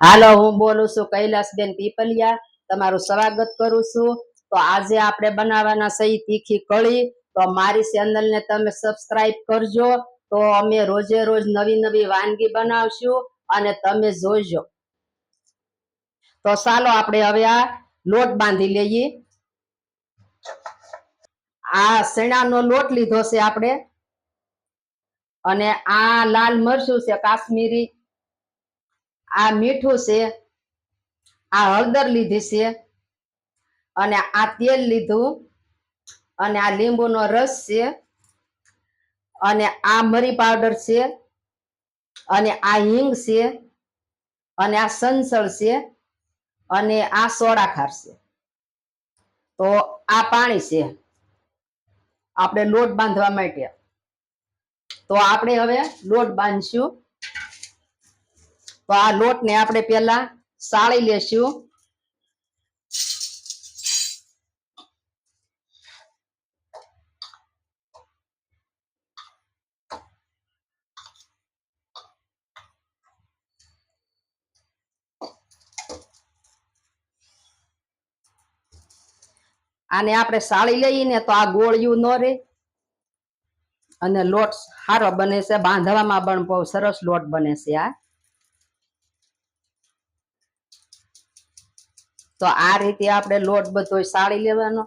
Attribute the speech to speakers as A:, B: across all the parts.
A: હાલો, હું બોલું છું કૈલાસબેન પીપલિયા. તમારું સ્વાગત કરું છું. તો આજે આપણે બનાવવાના સહી તીખી કળી તો મારી ચેનલ ને તમે સબસ્ક્રાઇબ કરજો. તો અમે રોજે રોજ નવી નવી વાનગી બનાવશું અને તમે જોજો. તો ચાલો આપણે હવે આ લોટ બાંધી લઈએ. આ શેણાનો લોટ લીધો છે આપણે. અને આ લાલ મરચું છે, કાશ્મીરી. આ મીઠું છે, આ હળદર લીધી છે, અને આ તેલ લીધું, અને આ લીંબુનો રસ છે, અને આ મરી પાવડર છે, અને આ હિંગ છે, અને આ સંસળ છે, અને આ સોડાખાર છે. તો આ પાણી છે. આપણે લોટ બાંધવા માટે. તો આપણે હવે લોટ બાંધશું. તો આ લોટ ને આપણે પેલા સાળી લેશું. આને આપણે સાળી લઈએ ને તો આ ગોળિયું ન રે અને લોટ સારો બને છે. બાંધવામાં પણ બહુ સરસ લોટ બને છે આ. તો આ રીતે આપણે લોટ બધો સાળી લેવાનો.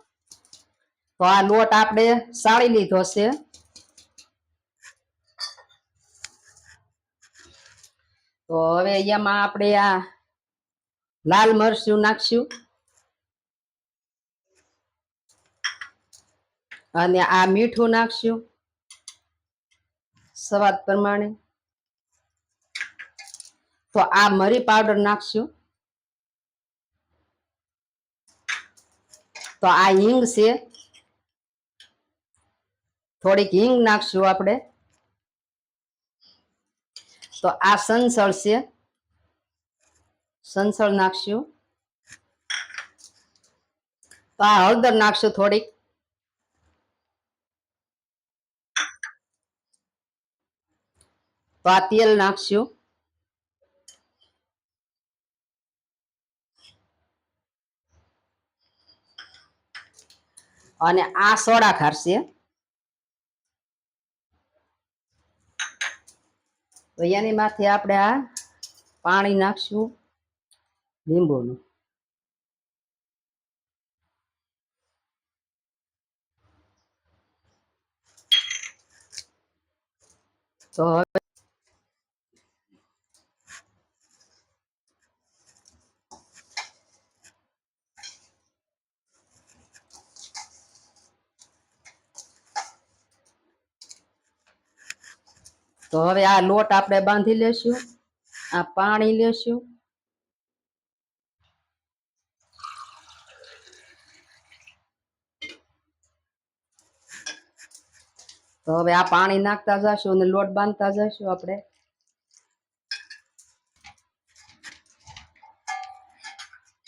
A: તો આ લોટ આપણે સાળી લીધો છે. તો હવે એમાં આપણે આ લાલ મરચું નાખશું. અને આ મીઠું નાખશું સ્વાદ પ્રમાણે. તો આ મરી પાવડર નાખશું. તો આ હિંગ છે. થોડીક હિંગ નાખશું આપણે. તો આ સંસળ છે. સંસળ નાખશું. તો આ હળદર નાખશું થોડીક. તો આ તેલ નાખશું. અને આ સોડા ખારશે તો એની માથે આપણે આ પાણી નાખશું લીંબુનું. તો તો હવે આ લોટ આપણે બાંધી લેશું, આ પાણી લેશું. તો હવે આ પાણી નાખતા જશું અને લોટ બાંધતા જશું આપણે.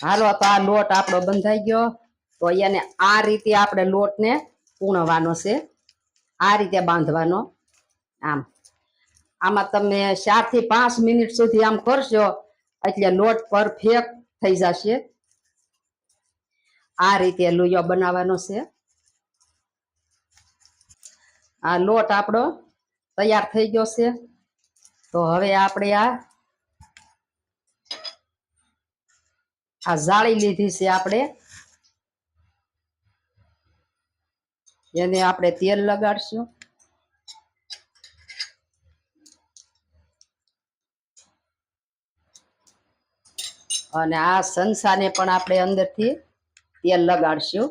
A: હાલો, તો આ લોટ આપણો બંધાઈ ગયો. તો એને આ રીતે આપણે લોટને પૂણવાનો છે. આ રીતે બાંધવાનો. આમ. આમાં તમે ચારથી પાંચ મિનિટ સુધી આમ કરશો એટલે લોટ ફેક થઈ જશે. આ રીતે લુયો બનાવવાનો છે. આ લોટ આપણો તૈયાર થઈ ગયો છે. તો હવે આપણે આ આ જાળી લીધી છે આપણે. એને આપણે તેલ લગાડશું. અને આ સંસાને પણ આપણે અંદરથી તેલ લગાડશું.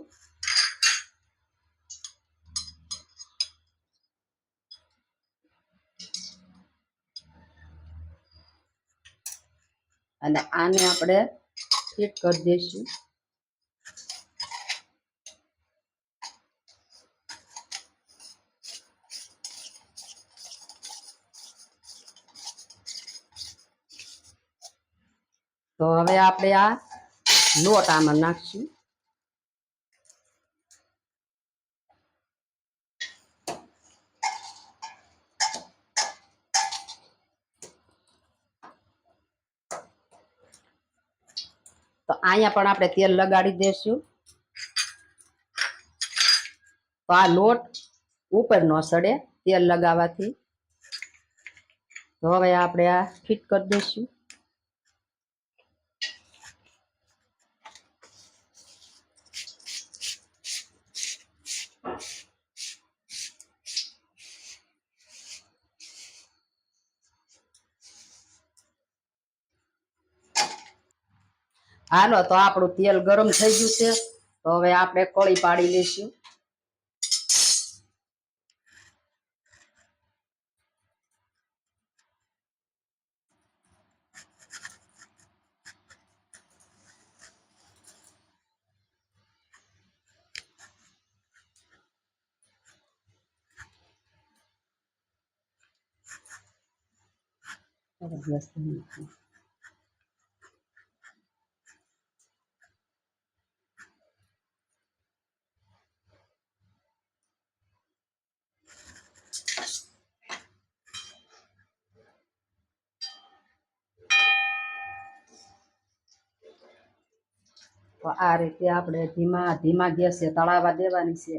A: અને આને આપણે ફિટ કરી દઈશું. તો હવે આપણે આ લોટ આમાં નાખશું. તો અહીંયા પણ આપણે તેલ લગાડી દેશું. તો આ લોટ ઉપર ન સડે તેલ લગાવવાથી. તો હવે આપણે આ ફિટ કરી દઈશું. હાલો તો આપણું તેલ ગરમ થઈ ગયું છે. તો હવે આપણે કળી પાડી લઈશું. તો આ રીતે આપણે ધીમા ધીમા ગેસે તળાવવા દેવાની છે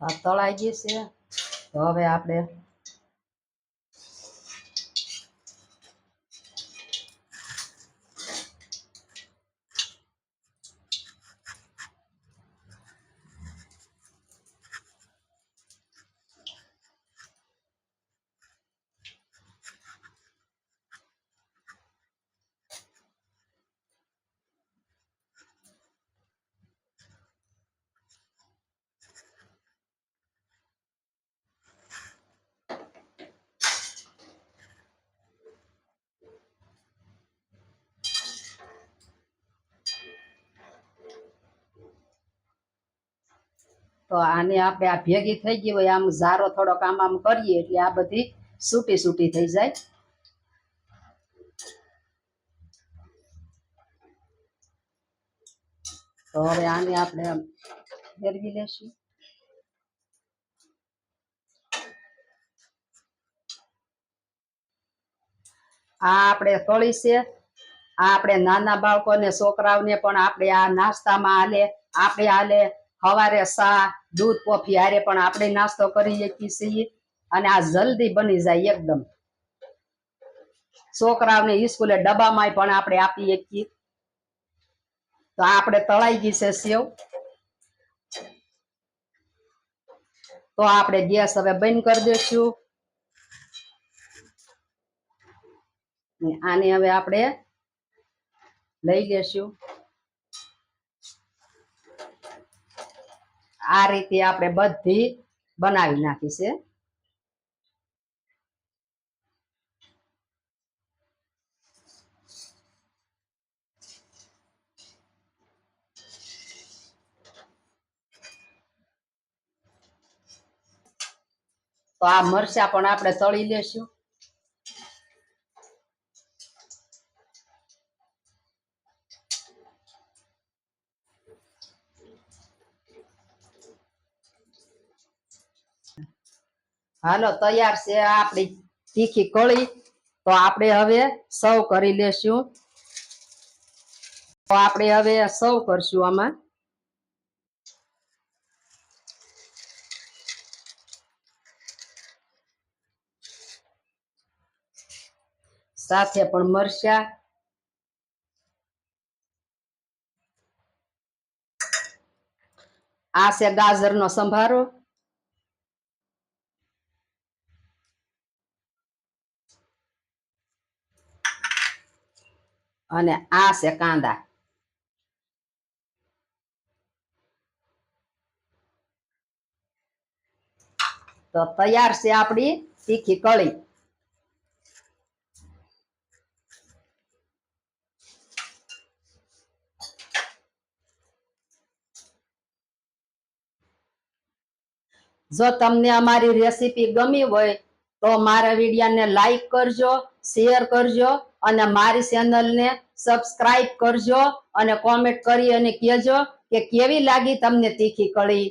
A: આ તળાઈ ગઈ છે તો હવે આપણે તો આને આપણે આ ભેગી થઈ ગઈ હોય, આમ ઝારો થોડોક આમ આમ કરીએ એટલે આ બધી સૂટી સૂટી થઈ જાય. તો હવે આને આપણે ફેરવી લેશું. આ આપણે કળી છે. આ આપણે નાના બાળકોને, છોકરાઓને પણ આપણે આ નાસ્તામાં આલે આપણે હાલે સવારે સા, દૂધ, કોફી, હારે પણ આપણે નાસ્તો કરી શકીએ છીએ અને આ જલ્દી બની જાય એકદમ. છોકરાઓને સ્કૂલે ડબ્બામાં પણ આપણે આપી શકીએ. તો આપણે તળાઈ ગઈ છે સેવ. તો આપણે ગેસ હવે બંધ કરી દઈશું. આને હવે આપણે લઈ લેશું આ રીતે આપણે બધી બનાવી નાખી છે. તો આ મરચા પણ આપણે તળી લેશું. હાલો, તૈયાર છે આપણી તીખી કળી. તો આપણે હવે સર્વ કરી લેશું. તો આપણે હવે સર્વ કરશું આમાં. સાથે પણ મરચા. આ છે ગાજરનો સંભારો. અને આ છે કાંદા. તો તૈયાર છે આપણી તીખી કળી. જો તમને અમારી રેસીપી ગમી હોય તો મારા વિડીયાને લાઈક કરજો શેર કરજો અને મારી ચેનલને સબસ્ક્રાઇબ કરજો અને કોમેન્ટ કરી અને કહેજો કે કેવી લાગી તમને તીખી કઢી?